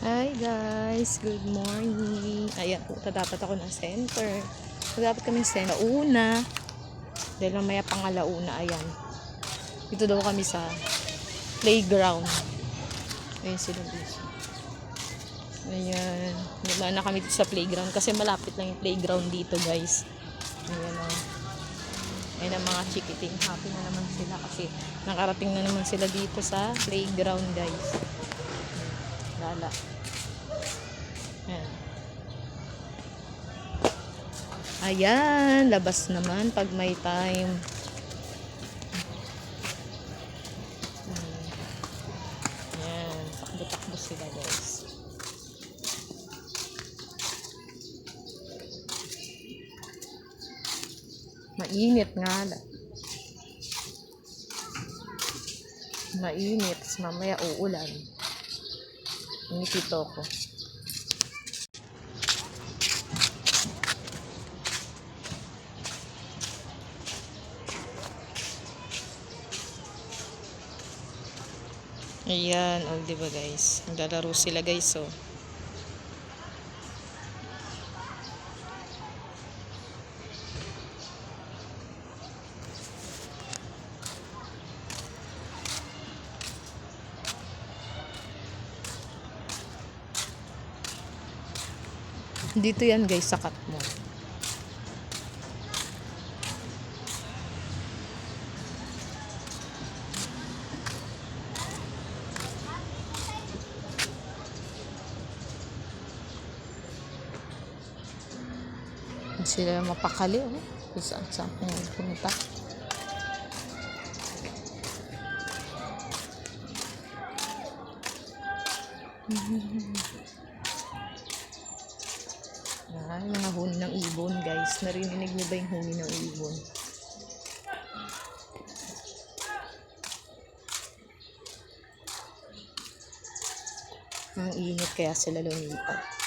Hi guys, good morning. Ayan, punta dapat ako ng center. So, dapat kami center. Una, dahil mamaya pang alauna, ayan. Dito daw kami sa playground. Ayan sila dito. Ayan. Dumaan na kami dito sa playground kasi malapit lang yung playground dito guys. Ayan o. Ayan ang mga chikiting. Happy na naman sila kasi nakarating na naman sila dito sa playground guys. Lala. Ayan. Ayan, labas naman pag may time. Ayan, takbo-takbo sila guys. Mainit nga. la- Mainit. Mamaya uulan. Inikito ko. Ayan, oh, di ba guys? Naglalaro sila guys, oh. Dito yan guys, sa cut mo. Sila mapakali, oh. Kung saan saan pumunta. Ay, mga huni ng ibon, guys. Narinig niyo ba yung huni ng ibon? Ang init kaya sila lumipat.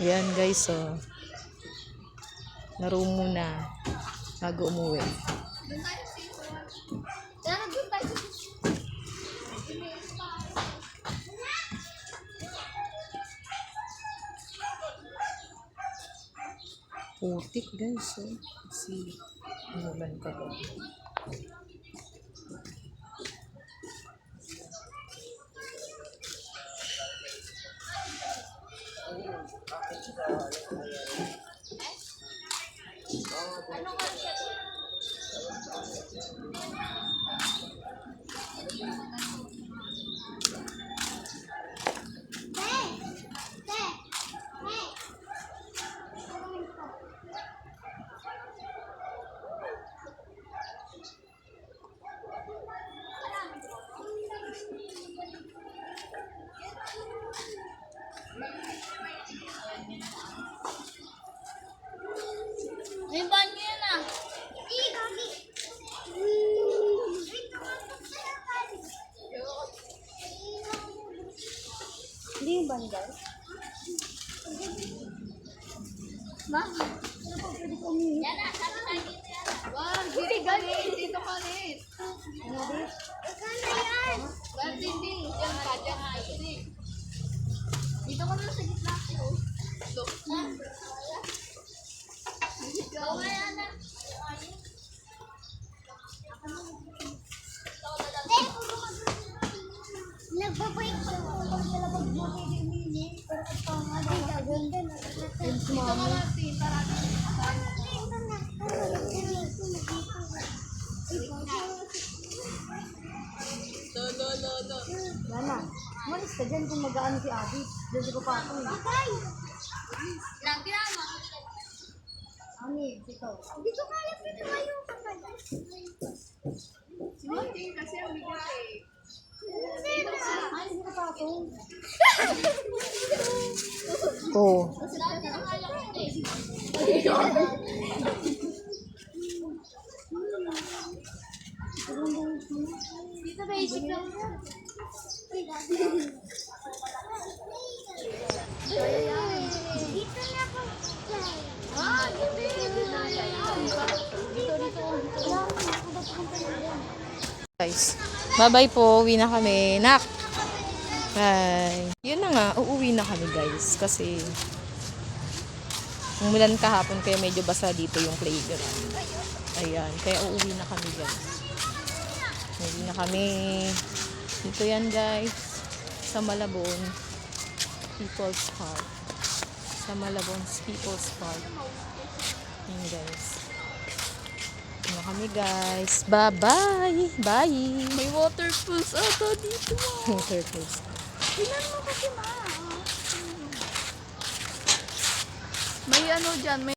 Yan guys, so laro muna bago umuwi. Putik guys, so si umulan ka ba? May banyo yan ah. Eh, gagi. Hindi yung banyo guys? Ma? Yan na, sabi tayo dito yan. Wag, hindi gagi. Dito rin. Ano ba? Ikaw na yan. Wag, hindi. Diyan ka, diyan ka. Dito ka na sa gitna ko. Look. Ikaw nga yan ah. Nagpa-break siya kung maglalabag mo kay Mini. Pero kung pa nga daw gaganda na. Dito ka Martin, para Lo, lo, lo, lo. Lana, umalis ka dyan kung mag-ano si Abby. Diyan si Papa ko eh. Lang, ginagawa ko. Ani, ikaw. Dito kaya pwede kayo kapag. Si Martin kasi ang bigat eh. Oo. Oh. Dito basic lang. Dito na po. Ah, dito dito tayo. Dito dito. Guys bye-bye po. Uwi na kami. Nak! Bye. Yun na nga, uuwi na kami guys. Kasi, umulan kahapon kaya medyo basa dito yung playground. Ayan, kaya uuwi na kami guys. Uuwi na kami. Dito yan guys. Sa Malabon. People's Park. Sa Malabon People's Park. Ayan guys. Na kami guys. Bye-bye! Bye! May waterfalls ata dito. Surface. Tingnan mo kasi ma. May ano dyan, may